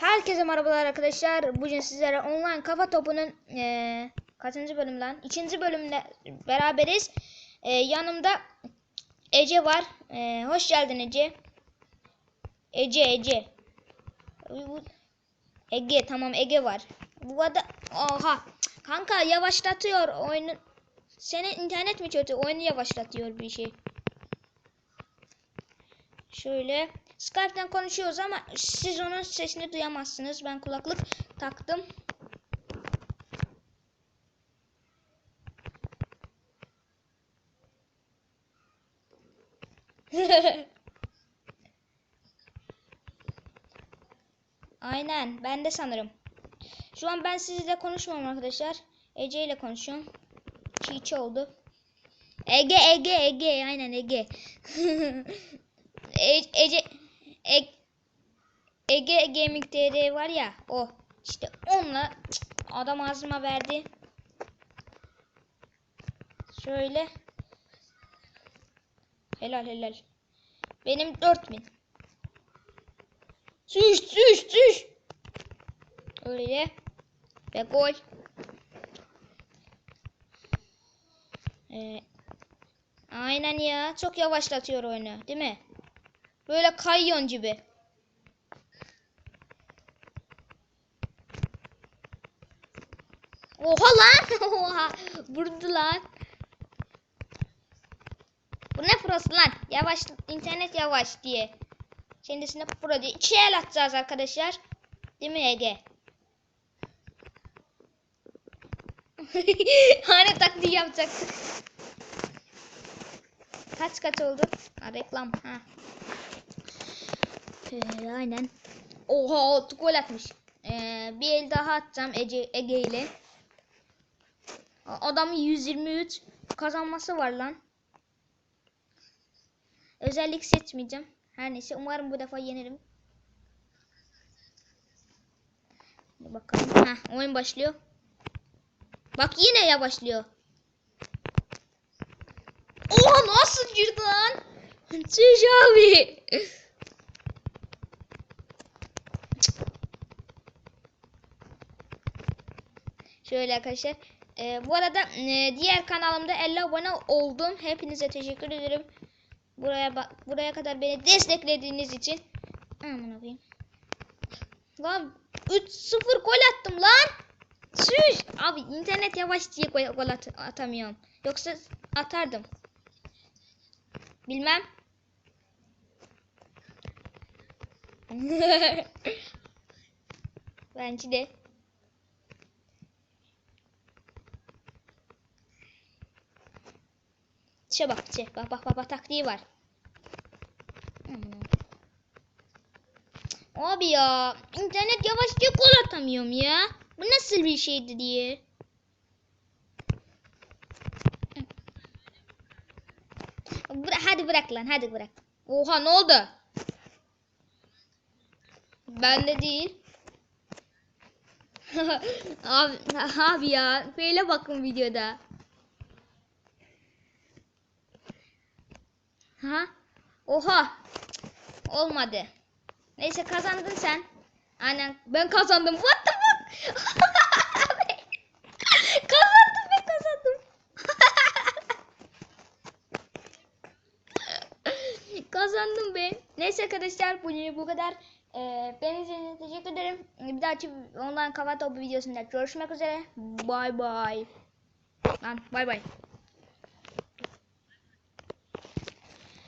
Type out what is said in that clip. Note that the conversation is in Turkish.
Herkese merhabalar arkadaşlar. Bugün sizlere online kafa topunun eee kaçıncı bölüm lan? İkinci bölümle beraberiz. Eee, yanımda Ece var. Eee, hoş geldin Ece. Ece Ece. Ege tamam Ege var. Bu arada oha kanka yavaşlatıyor oyunu. Senin internet mi kötü? Oyunu yavaşlatıyor bir şey. Şöyle Skype'den konuşuyoruz ama siz onun sesini duyamazsınız. Ben kulaklık taktım. Aynen ben de sanırım. Şu an ben sizinle konuşmuyorum arkadaşlar. Ece ile konuşuyorum. Çiğçi oldu. Ege Ege Ege aynen Ege. E- Ece Ege Gaming TR var ya o işte onunla adam ağzıma verdi. Şöyle. Helal helal. Benim 4000. Süş süş süş. Öyle. Ve gol. Ee, aynen ya. Çok yavaşlatıyor oyunu. Değil mi? Böyle kayyon gibi. Oha lan. Oha. Vurdu lan. Bu ne prosu lan? Yavaş internet yavaş diye. Kendisine pro diye. İki el atacağız arkadaşlar. Değil mi Ege? hani taktiği yapacaktık. Kaç kaç oldu? Ha, reklam. Ha. Ee, aynen. Oha gol atmış. Ee, bir el daha atacağım Ege, Ege ile. Adamın 123 kazanması var lan. Özellik seçmeyeceğim. Her neyse umarım bu defa yenirim. Bir bakalım. Heh, oyun başlıyor. Bak yine yavaşlıyor. Oha nasıl girdi lan? Abi. Şöyle arkadaşlar. Ee, bu arada e, diğer kanalımda 50 abone oldum. Hepinize teşekkür ederim. Buraya bak buraya kadar beni desteklediğiniz için. Aman koyayım. Lan 3-0 gol attım lan. Şuş. Abi internet yavaş diye gol, gol at- atamıyorum. Yoksa atardım. Bilmem. Bence de. Şe bak, şe. Bak bak bak, taktiği var. Aman. Abi ya internet yavaş diye gol atamıyorum ya. Bu nasıl bir şeydi diye. Bıra- hadi bırak lan hadi bırak. Oha ne oldu? Bende değil. Abi, abi ya böyle bakın videoda. Ha? Oha. Olmadı. Neyse kazandın sen. Aynen ben kazandım. What the fuck? kazandım ben kazandım. kazandım ben. Neyse arkadaşlar bugün bu kadar. Ee, izlediğiniz teşekkür ederim. Bir dahaki online kafa topu videosunda görüşmek üzere. Bye bye. Lan bye bye.